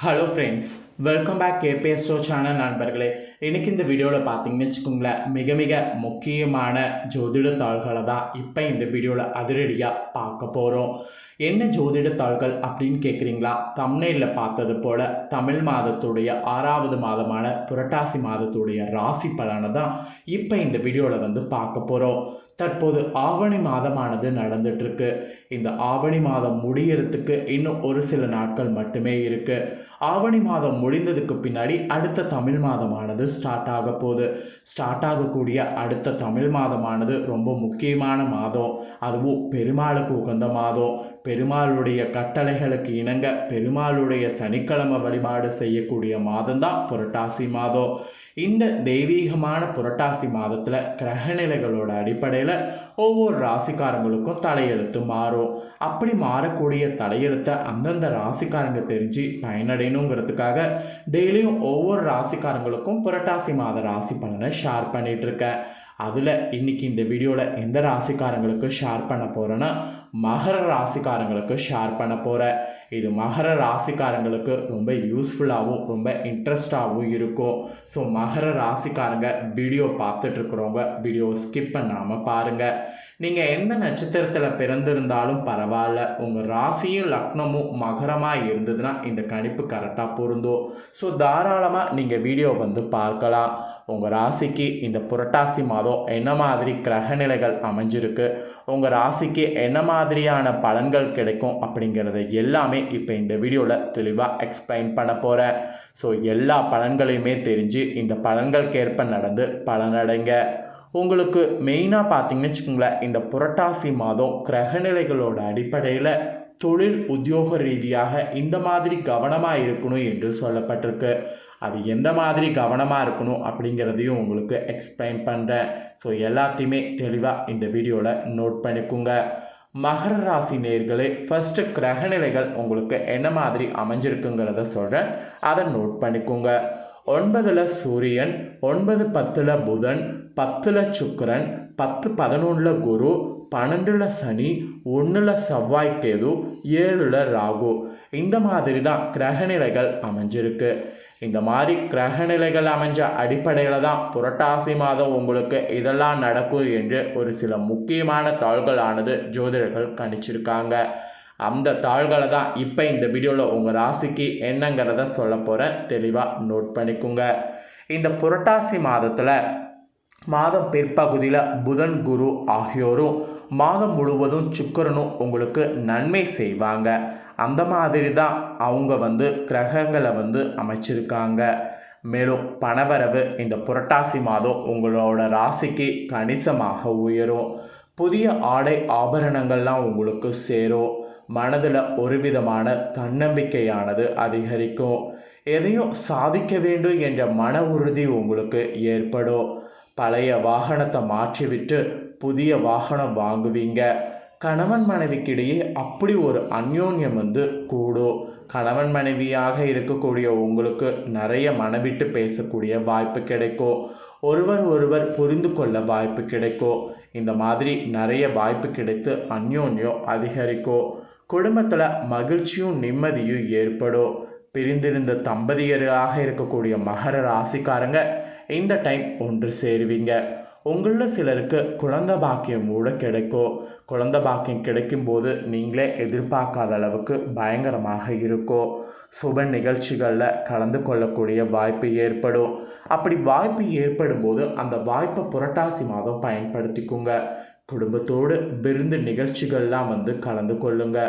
Hello friends welcome back KPSO channel நண்பர்களே. இன்றைக்கி இந்த வீடியோவில் பார்த்தீங்கன்னு வச்சுக்கோங்களேன் மிக மிக முக்கியமான ஜோதிட தாள்களை தான் இப்போ இந்த வீடியோவில் அதிரடியாக பார்க்க போகிறோம் என்ன ஜோதிட தாள்கள் அப்படின்னு கேட்குறீங்களா தமிழில் பார்த்தது போல் தமிழ் மாதத்துடைய ஆறாவது மாதமான புரட்டாசி மாதத்துடைய ராசி பலனை தான் இப்போ இந்த வீடியோவில் வந்து பார்க்க போகிறோம் தற்போது ஆவணி மாதமானது நடந்துட்டுருக்கு. இந்த ஆவணி மாதம் முடியறதுக்கு இன்னும் ஒரு சில நாட்கள் மட்டுமே இருக்குது ஆவணி மாதம் முடிந்ததுக்கு பின்னாடி அடுத்த தமிழ் மாதமானது ஸ்டார்ட் ஆக போகுது. ஸ்டார்ட் ஆகக்கூடிய அடுத்த தமிழ் மாதமானது ரொம்ப முக்கியமான மாதம். அதுவும் பெருமாளுக்கு உகந்த மாதம். பெருமாளுடைய கட்டளைகளுக்கு இணங்க பெருமாளுடைய சனிக்கிழமை வழிபாடு செய்யக்கூடிய மாதம்தான் புரட்டாசி மாதம். இந்த தெய்வீகமான புரட்டாசி மாதத்தில் கிரகநிலைகளோட அடிப்படையில் ஒவ்வொரு ராசிக்காரங்களுக்கும் தலையெழுத்து மாறும். அப்படி மாறக்கூடிய தலையெழுத்தை அந்தந்த ராசிக்காரங்க தெரிஞ்சு பயனடையணுங்கிறதுக்காக டெய்லியும் ஒவ்வொரு ராசிக்காரங்களுக்கும் புரட்டாசி மாத ராசி பலனை ஷேர் பண்ணிகிட்ருக்கேன் அதில் இன்னைக்கு இந்த வீடியோவில் எந்த ராசிக்காரங்களுக்கு ஷேர் பண்ண போகிறேன்னா மகர ராசிக்காரங்களுக்கு ஷேர் பண்ண போகிறேன் இது மகர ராசிக்காரங்களுக்கு ரொம்ப யூஸ்ஃபுல்லாகவும் ரொம்ப இன்ட்ரெஸ்டாகவும் இருக்கும் ஸோ மகர ராசிக்காரங்க வீடியோ பார்த்துட்ருக்குறவங்க வீடியோ ஸ்கிப் பண்ணாமல் பாருங்கள் நீங்கள் எந்த நட்சத்திரத்தில் பிறந்திருந்தாலும் பரவாயில்ல உங்கள் ராசியும் லக்னமும் மகரமாக இருந்ததுன்னா இந்த கணிப்பு கரெக்டாக பொருந்தும். ஸோ தாராளமாக நீங்கள் வீடியோ வந்து பார்க்கலாம். உங்கள் ராசிக்கு இந்த புரட்டாசி மாதம் என்ன மாதிரி கிரகநிலைகள் அமைஞ்சிருக்கு உங்கள் ராசிக்கு என்ன மாதிரியான பலன்கள் கிடைக்கும் அப்படிங்கிறத எல்லாமே இப்போ இந்த வீடியோவில் தெளிவாக எக்ஸ்பிளைன் பண்ண போகிறேன் ஸோ எல்லா பலன்களையுமே தெரிஞ்சு இந்த பலன்களுக்கேற்ப நடந்து பலனடைங்க உங்களுக்கு மெயினாக பார்த்தீங்கன்னு வச்சுக்கோங்களேன் இந்த புரட்டாசி மாதம் கிரகநிலைகளோட அடிப்படையில் தொழில் உத்தியோக ரீதியாக இந்த மாதிரி கவனமாக இருக்கணும் என்று சொல்லப்பட்டிருக்கு. அது எந்த மாதிரி கவனமாக இருக்கணும் அப்படிங்கிறதையும் உங்களுக்கு எக்ஸ்பிளைன் பண்ணுறேன் ஸோ எல்லாத்தையுமே தெளிவாக இந்த வீடியோவில் நோட் பண்ணிக்கோங்க. மகர ராசி நேர்களே ஃபஸ்ட்டு கிரகநிலைகள் உங்களுக்கு என்ன மாதிரி அமைஞ்சிருக்குங்கிறத சொல்கிறேன் அதை நோட் பண்ணிக்கோங்க. ஒன்பதில் சூரியன் ஒன்பது பத்தில் புதன் பத்தில் சுக்கரன் பத்து பதினொன்றில் குரு பன்னெண்டில் சனி ஒன்றில் செவ்வாய்க்கேது ஏழில் ராகு. இந்த மாதிரி தான் கிரகநிலைகள் அமைஞ்சிருக்கு. இந்த மாதிரி கிரக நிலைகள் அமைஞ்ச அடிப்படையில் தான் புரட்டாசி மாதம் உங்களுக்கு இதெல்லாம் நடக்கும் என்று ஒரு சில முக்கியமான தாள்களானது ஜோதிடர்கள் கணிச்சிருக்காங்க. அந்த தாள்களை தான் இப்போ இந்த வீடியோவில் உங்கள் ராசிக்கு என்னங்கிறத சொல்ல போகிறேன் தெளிவாக நோட் பண்ணிக்கோங்க. இந்த புரட்டாசி மாதத்தில் மாதம் பிற்பகுதியில் புதன் குரு ஆகியோரும் மாதம் முழுவதும் சுக்கரனும் உங்களுக்கு நன்மை செய்வாங்க. அந்த மாதிரி தான் அவங்க வந்து கிரகங்களை வந்து அமைச்சிருக்காங்க. மேலும் பணவரவு இந்த புரட்டாசி மாதம் உங்களோட ராசிக்கு கணிசமாக உயரும். புதிய ஆடை ஆபரணங்கள்லாம் உங்களுக்கு சேரும். மனதில் ஒரு விதமான தன்னம்பிக்கையானது அதிகரிக்கும். எதையும் சாதிக்க வேண்டும் என்ற மன உறுதி உங்களுக்கு ஏற்படும். பழைய வாகனத்தை மாற்றிவிட்டு புதிய வாகனம் வாங்குவீங்க. கணவன் மனைவிக்கிடையே அப்படி ஒரு அந்யோன்யம் வந்து கூடும் கணவன் மனைவியாக இருக்கக்கூடிய உங்களுக்கு நிறைய மனவிட்டு பேசக்கூடிய வாய்ப்பு கிடைக்கும் ஒருவர் ஒருவர் புரிந்து கொள்ள வாய்ப்பு கிடைக்கும் இந்த மாதிரி நிறைய வாய்ப்பு கிடைத்து அந்யோன்யம் அதிகரிக்கும் குடும்பத்தில் மகிழ்ச்சியும் நிம்மதியும் ஏற்படும் பிரிந்திருந்த தம்பதியராக இருக்கக்கூடிய மகர ராசிக்காரங்க இந்த டைம் ஒன்று சேருவீங்க. உங்களில் சிலருக்கு குழந்த பாக்கியம் கூட கிடைக்கும். குழந்த பாக்கியம் கிடைக்கும்போது நீங்களே எதிர்பார்க்காத அளவுக்கு பயங்கரமாக இருக்கும். சுப நிகழ்ச்சிகளில் கலந்து கொள்ளக்கூடிய வாய்ப்பு ஏற்படும். அப்படி வாய்ப்பு ஏற்படும் போது அந்த வாய்ப்பை புரட்டாசி மாதம் பயன்படுத்திக்குங்க. குடும்பத்தோடு விருந்து நிகழ்ச்சிகள்லாம் வந்து கலந்து கொள்ளுங்க.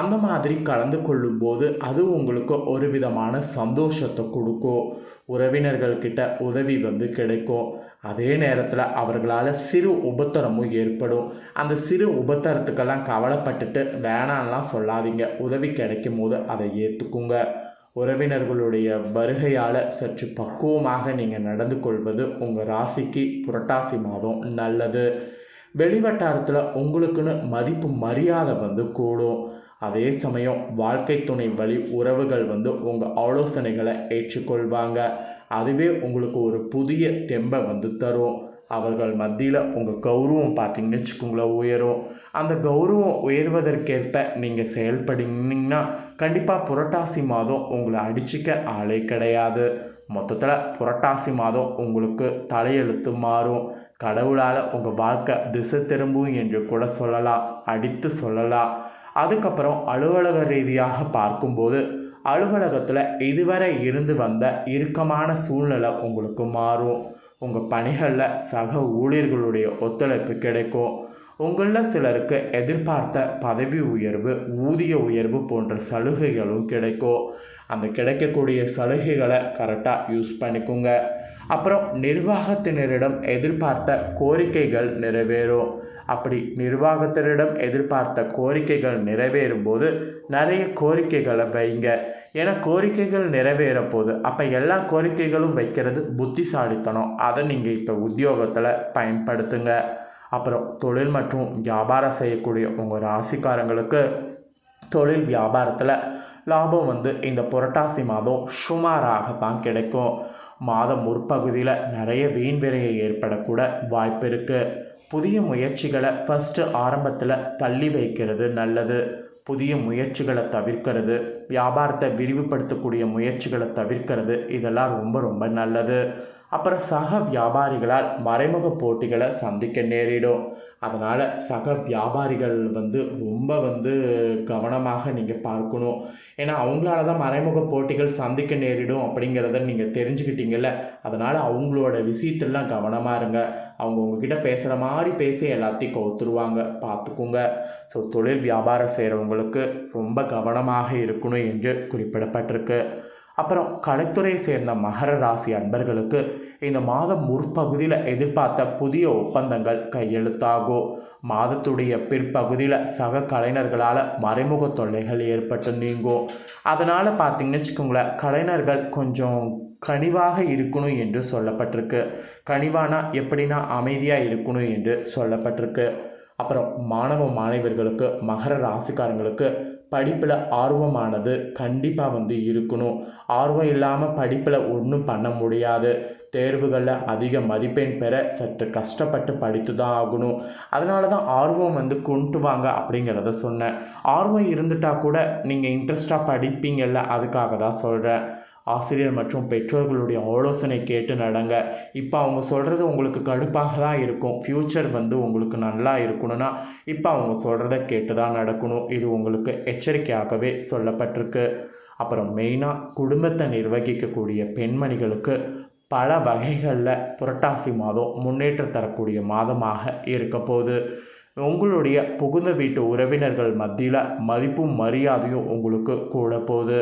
அந்த மாதிரி கலந்து கொள்ளும்போது அது உங்களுக்கு ஒரு விதமான சந்தோஷத்தை கொடுக்கும். உறவினர்கள்கிட்ட உதவி வந்து கிடைக்கும். அதே நேரத்தில் அவர்களால் சிறு உபத்தரமும் ஏற்படும். அந்த சிறு உபத்தரத்துக்கெல்லாம் கவலைப்பட்டுட்டு வேணாம்லாம் சொல்லாதீங்க. உதவி கிடைக்கும் போது அதை ஏற்றுக்குங்க உறவினர்களுடைய வருகையால் சற்று பக்குவமாக நீங்கள் நடந்து கொள்வது உங்கள் ராசிக்கு புரட்டாசி மாதம் நல்லது. வெளிவட்டாரத்தில் உங்களுக்குன்னு மதிப்பு மரியாதை வந்து கூடும். அதே சமயம் வாழ்க்கை துணை வழி உறவுகள் வந்து உங்கள் ஆலோசனைகளை ஏற்றுக்கொள்வாங்க. அதுவே உங்களுக்கு ஒரு புதிய தெம்பை வந்து தரும். அவர்கள் மத்தியில் உங்கள் கௌரவம் பார்த்தீங்கன்னு வச்சுக்கோங்களேன் உயரும். அந்த கௌரவம் உயர்வதற்கேற்ப நீங்கள் செயல்படுனீங்கன்னா கண்டிப்பாக புரட்டாசி மாதம் உங்களை அடிச்சிக்க ஆளே கிடையாது. மொத்தத்தில் புரட்டாசி மாதம் உங்களுக்கு தலையெழுத்து மாறும். கடவுளால் உங்கள் வாழ்க்கை திசை திரும்பும் என்று கூட சொல்லலாம் அடித்து சொல்லலாம். அதுக்கப்புறம் அலுவலக ரீதியாக பார்க்கும்போது அலுவலகத்தில் இதுவரை இருந்து வந்த இறுக்கமான சூழ்நிலை உங்களுக்கு மாறும். உங்கள் பணிகளில் சக ஊழியர்களுடைய ஒத்துழைப்பு கிடைக்கும். உங்களில் சிலருக்கு எதிர்பார்த்த பதவி உயர்வு ஊதிய உயர்வு போன்ற சலுகைகளும் கிடைக்கும். அந்த கிடைக்கக்கூடிய சலுகைகளை கரெக்டாக யூஸ் பண்ணிக்கோங்க. அப்புறம் நிர்வாகத்தினரிடம் எதிர்பார்த்த கோரிக்கைகள் நிறைவேறும். அப்படி நிர்வாகத்தினரிடம் எதிர்பார்த்த கோரிக்கைகள் நிறைவேறும் போது நிறைய கோரிக்கைகளை வைங்க. ஏன்னா கோரிக்கைகள் நிறைவேற போது அப்போ எல்லா கோரிக்கைகளும் வைக்கிறது புத்திசாலித்தனம். அதை நீங்கள் இப்போ உத்தியோகத்தில் பயன்படுத்துங்க. அப்புறம் தொழில் மற்றும் வியாபாரம் செய்யக்கூடிய உங்கள் ராசிக்காரங்களுக்கு தொழில் வியாபாரத்தில் லாபம் வந்து இந்த புரட்டாசி மாதம் சுமாராகத்தான் கிடைக்கும். மாதம் முற்பகுதியில் நிறைய வீண் விரையை ஏற்படக்கூட வாய்ப்பு இருக்குது புதிய முயற்சிகளை ஃபஸ்ட்டு ஆரம்பத்தில் தள்ளி வைக்கிறது நல்லது. புதிய முயற்சிகளை தவிர்க்கிறது. வியாபாரத்தை விரிவுபடுத்தக்கூடிய முயற்சிகளை தவிர்க்கிறது. இதெல்லாம் ரொம்ப ரொம்ப நல்லது. அப்புறம் சக வியாபாரிகளால் மறைமுக போட்டிகளை சந்திக்க நேரிடும். அதனால் சக வியாபாரிகள் வந்து ரொம்ப வந்து கவனமாக நீங்கள் பார்க்கணும். ஏன்னா அவங்களால தான் மறைமுக போட்டிகள் சந்திக்க நேரிடும் அப்படிங்கிறத நீங்கள் தெரிஞ்சுக்கிட்டீங்கல்ல. அதனால் அவங்களோட விஷயத்திலாம் கவனமாக இருங்க. அவங்க உங்ககிட்ட பேசுகிற மாதிரி பேசி எல்லாத்தையும் கவுத்துருவாங்க பார்த்துக்குங்க ஸோ தொழில் வியாபாரம் செய்கிறவங்களுக்கு ரொம்ப கவனமாக இருக்கணும் என்று குறிப்பிடப்பட்டிருக்கு. அப்புறம் கலைத்துறையை சேர்ந்த மகர ராசி அன்பர்களுக்கு இந்த மாதம் முற்பகுதியில் எதிர்பார்த்த புதிய ஒப்பந்தங்கள் கையெழுத்தாகும் மாதத்துடைய பிற்பகுதியில் சக கலைஞர்களால் மறைமுக தொல்லைகள் ஏற்பட்டு நீங்கும் அதனால் பார்த்தீங்கன்னு வச்சுக்கோங்களேன் கலைஞர்கள் கொஞ்சம் கனிவாக இருக்கணும் என்று சொல்லப்பட்டிருக்கு. கனிவானா எப்படின்னா அமைதியாக இருக்கணும் என்று சொல்லப்பட்டிருக்கு. அப்புறம் மாணவ மாணவர்களுக்கு மகர ராசிக்காரங்களுக்கு படிப்பில் ஆர்வமானது கண்டிப்பாக வந்து இருக்கணும். ஆர்வம் இல்லாமல் படிப்பில் ஒன்றும் பண்ண முடியாது. தேர்வுகளில் அதிக மதிப்பெண் பெற சற்று கஷ்டப்பட்டு படித்து தான் ஆகணும். அதனால தான் ஆர்வம் வந்து கொண்டு வாங்க அப்படிங்கிறத சொன்னேன். ஆர்வம் இருந்துட்டால் கூட நீங்கள் இன்ட்ரெஸ்டாக படிப்பீங்கள்ல அதுக்காக தான் சொல்கிறேன் ஆசிரியர் மற்றும் பெற்றோர்களுடைய ஆலோசனை கேட்டு நடங்க. இப்போ அவங்க சொல்கிறது உங்களுக்கு கடுப்பாக தான் இருக்கும். ஃப்யூச்சர் வந்து உங்களுக்கு நல்லா இருக்கணும்னா இப்போ அவங்க சொல்கிறத கேட்டு தான் நடக்கணும். இது உங்களுக்கு எச்சரிக்கையாகவே சொல்லப்பட்டிருக்கு. அப்புறம் மெயினாக குடும்பத்தை நிர்வகிக்கக்கூடிய பெண்மணிகளுக்கு பல வகைகளில் புரட்டாசி மாதம் முன்னேற்றம் தரக்கூடிய மாதமாக இருக்க போகுது. உங்களுடைய புகுந்த வீட்டு உறவினர்கள் மத்தியில் மதிப்பும் மரியாதையும் உங்களுக்கு கூட போகுது.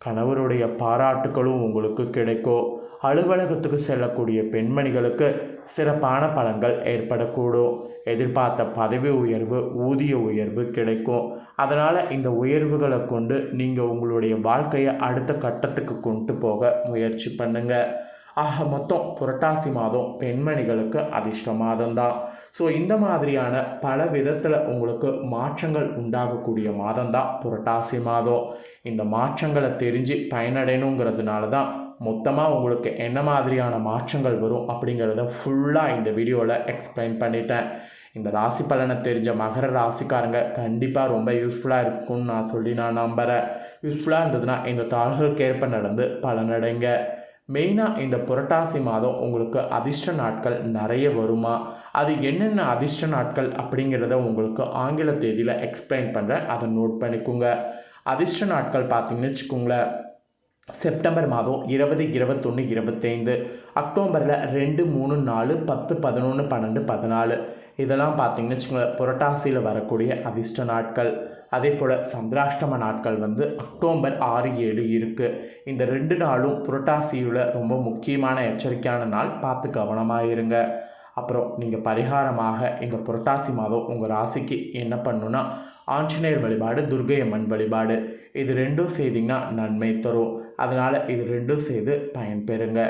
கணவருடைய பாராட்டுகளும் உங்களுக்கு கிடைக்கும் அலுவலகத்துக்கு செல்லக்கூடிய பெண்மணிகளுக்கு சிறப்பான பலன்கள் ஏற்படக்கூடும் எதிர்பார்த்த பதவி உயர்வு ஊதிய உயர்வு கிடைக்கும் அதனால் இந்த உயர்வுகளை கொண்டு நீங்கள் உங்களுடைய வாழ்க்கையை அடுத்த கட்டத்துக்கு கொண்டு போக முயற்சி பண்ணுங்கள் ஆக மொத்தம் புரட்டாசி மாதம் பெண்மணிகளுக்கு அதிர்ஷ்ட மாதம்தான் ஸோ இந்த மாதிரியான பல விதத்தில் உங்களுக்கு மாற்றங்கள் உண்டாகக்கூடிய மாதம் தான் புரட்டாசி மாதம். இந்த மாற்றங்களை தெரிஞ்சு பயனடையணுங்கிறதுனால தான் மொத்தமாக உங்களுக்கு என்ன மாதிரியான மாற்றங்கள் வரும் அப்படிங்கிறத ஃபுல்லாக இந்த வீடியோவில் எக்ஸ்பிளைன் பண்ணிட்டேன். இந்த ராசி பலனை தெரிஞ்ச மகர ராசிக்காரங்க கண்டிப்பாக ரொம்ப யூஸ்ஃபுல்லாக இருக்கும்னு நான் சொல்லி நான் நம்புகிறேன் யூஸ்ஃபுல்லாக இருந்ததுன்னா இந்த தாள்களுக்கேற்ப நடந்து பலனடைங்க. மெயினாக இந்த புரட்டாசி மாதம் உங்களுக்கு அதிர்ஷ்ட நாட்கள் நிறைய வருமா? அது என்னென்ன அதிர்ஷ்ட நாட்கள் அப்படிங்கிறத உங்களுக்கு ஆங்கில தேதியில் எக்ஸ்பிளைன் பண்ணுறேன் அதை நோட் பண்ணிக்கோங்க. அதிர்ஷ்ட நாட்கள் பார்த்தீங்கன்னு வச்சுக்கோங்களேன். செப்டம்பர் மாதம் இருபது இருபத்தொன்று இருபத்தைந்து. அக்டோபரில் ரெண்டு மூணு நாலு பத்து பதினொன்று பன்னெண்டு பதினாலு. இதெல்லாம் பார்த்தீங்கன்னு வச்சுக்கோங்களேன் புரட்டாசியில் வரக்கூடிய அதிர்ஷ்ட நாட்கள். அதே போல் சந்திராஷ்டம நாட்கள் வந்து அக்டோபர் ஆறு ஏழு இருக்குது இந்த ரெண்டு நாளும் புரட்டாசியில் ரொம்ப முக்கியமான எச்சரிக்கையான நாள். பார்த்து கவனமாக இருங்க. அப்புறம் நீங்கள் பரிகாரமாக இந்த புரட்டாசி மாதம் உங்கள் ராசிக்கு என்ன பண்ணுன்னா ஆஞ்சநேயர் வழிபாடு துர்கை அம்மன் வழிபாடு. இது ரெண்டும் செய்திங்கன்னா நன்மை தரும். அதனால் இது ரெண்டும் செய்து பயன்பெறுங்க.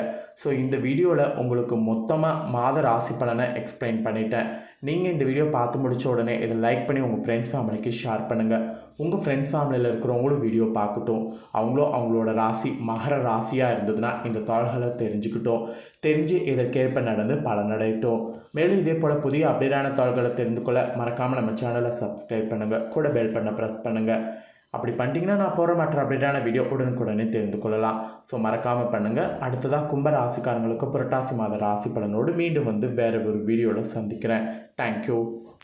ஸோ இந்த வீடியோவில் உங்களுக்கு மொத்தமாக மாத ராசி பலனை எக்ஸ்பிளைன் பண்ணிட்டேன். நீங்கள் இந்த வீடியோ பார்த்து முடிச்ச உடனே இதை லைக் பண்ணி உங்கள் ஃப்ரெண்ட்ஸ் ஃபேமிலிக்கு ஷேர் பண்ணுங்கள் உங்கள் ஃப்ரெண்ட்ஸ் ஃபேமிலியில் இருக்கிறவங்களும் வீடியோ பார்க்கட்டும். அவங்களும் அவங்களோட ராசி மகர ராசியாக இருந்ததுன்னா இந்த தாள்களை தெரிஞ்சுக்கிட்டோம். தெரிஞ்சு இதற்கேற்ப நடந்து பலனடையட்டும். மேலும் இதே போல் புதிய அப்டேட்டான தாள்களை தெரிந்து கொள்ள மறக்காமல் நம்ம சேனலை சப்ஸ்கிரைப் பண்ணுங்கள் கூட பெல் பண்ண ப்ரெஸ் பண்ணுங்கள் அப்படி பண்ணிட்டீங்கன்னா நான் போகிற மற்ற அப்டேட்டான வீடியோ உடனுக்குடனே தெரிந்து கொள்ளலாம். ஸோ மறக்காமல் பண்ணுங்கள் அடுத்ததாக கும்ப ராசிக்காரங்களுக்கு புரட்டாசி மாத ராசி பலனோடு மீண்டும் வந்து வேறு ஒரு வீடியோவில் சந்திக்கிறேன். தேங்க்யூ